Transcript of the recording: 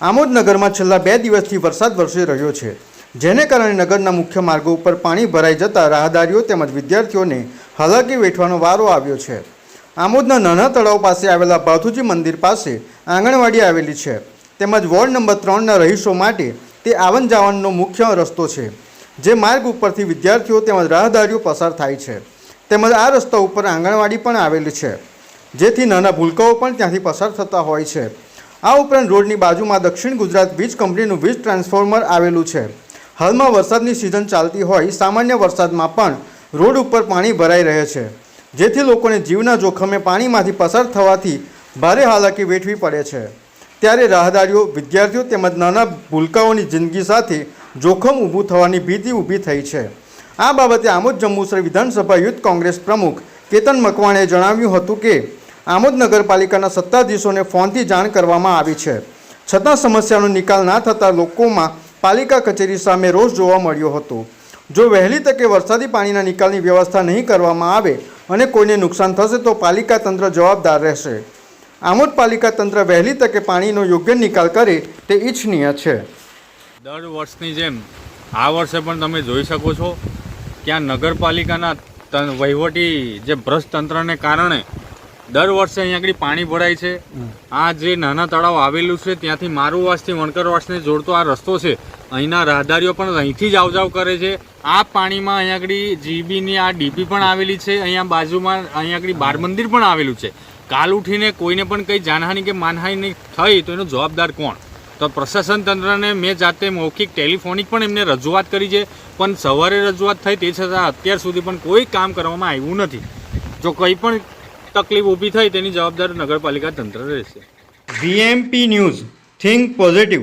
આમોદ નગરમાં છેલ્લા બે દિવસથી વરસાદ વરસી રહ્યો છે. જેને કારણે નગરના મુખ્ય માર્ગો ઉપર પાણી ભરાઈ જતાં રાહદારીઓ તેમજ વિદ્યાર્થીઓને હાલાકી વેઠવાનો વારો આવ્યો છે. આમોદના નાના તળાવ પાસે આવેલા ભાથુજી મંદિર પાસે આંગણવાડી આવેલી છે. તેમજ વોર્ડ નંબર ત્રણના રહીશો માટે તે આવન જાવનનો મુખ્ય રસ્તો છે, જે માર્ગ ઉપરથી વિદ્યાર્થીઓ તેમજ રાહદારીઓ પસાર થાય છે. તેમજ આ રસ્તા ઉપર આંગણવાડી પણ આવેલી છે, જેથી નાના ભૂલકાઓ પણ ત્યાંથી પસાર થતા હોય છે. આ ઉપરાંત રોડની બાજુમાં દક્ષિણ ગુજરાત વીજ કંપનીનું વીજ ટ્રાન્સફોર્મર આવેલું છે. હાલમાં વરસાદની સિઝન ચાલતી હોય, સામાન્ય વરસાદમાં પણ રોડ ઉપર પાણી ભરાઈ રહે છે. જેથી લોકોને જીવના જોખમે પાણીમાંથી પસાર થવાથી ભારે હાલાકી વેઠવી પડે છે. ત્યારે રાહદારીઓ, વિદ્યાર્થીઓ તેમજ નાના ભૂલકાઓની જિંદગી સાથે જોખમ ઊભું થવાની ભીતિ ઊભી થઈ છે. આ બાબતે આમોદ જંબુસર વિધાનસભા યુથ કોંગ્રેસ પ્રમુખ કેતન મકવાણે જણાવ્યું હતું કે આમોદ નગરપાલિકાના સત્તાધીશોને ફોનથી જાણ કરવામાં આવી છે. છતાં સમસ્યાનો નિકાલ ના થતાં લોકોમાં પાલિકા કચેરી સામે રોષ જોવા મળ્યો હતો. જો વહેલી તકે વરસાદી પાણીના નિકાલની વ્યવસ્થા નહીં કરવામાં આવે અને કોઈને નુકસાન થશે તો પાલિકા તંત્ર જવાબદાર રહેશે. આમોદ પાલિકા તંત્ર વહેલી તકે પાણીનો યોગ્ય નિકાલ કરે તે ઈચ્છનીય છે. દર વર્ષની જેમ આ વર્ષે પણ તમે જોઈ શકો છો ત્યાં નગરપાલિકાના વહીવટી જે ભ્રષ્ટ તંત્રને કારણે દર વર્ષે અહીંયા આગળ પાણી ભરાય છે. આ જે નાના તળાવ આવેલું છે ત્યાંથી મારુવાસથી વણકરવાસને જોડતો આ રસ્તો છે. અહીંના રાહદારીઓ પણ અહીંથી જ આવજાવ કરે છે. આ પાણીમાં અહીંયા આગળ જીબીની આ ડીપી પણ આવેલી છે. અહીંયા બાજુમાં અહીંયા આગળ બાર મંદિર પણ આવેલું છે. કાલ ઉઠીને કોઈને પણ કંઈ જાનહાની કે માનહાની થઈ તો એનો જવાબદાર કોણ? તો પ્રશાસન તંત્રને મેં જાતે મૌખિક ટેલિફોનિક પણ એમને રજૂઆત કરી છે. પણ સવારે રજૂઆત થઈ તે છતાં અત્યાર સુધી પણ કોઈ કામ કરવામાં આવ્યું નથી. જો કંઈ પણ તકલીફ ઊભી થઈ તેની જવાબદાર નગરપાલિકા તંત્ર રહેશે. VMP news think positive.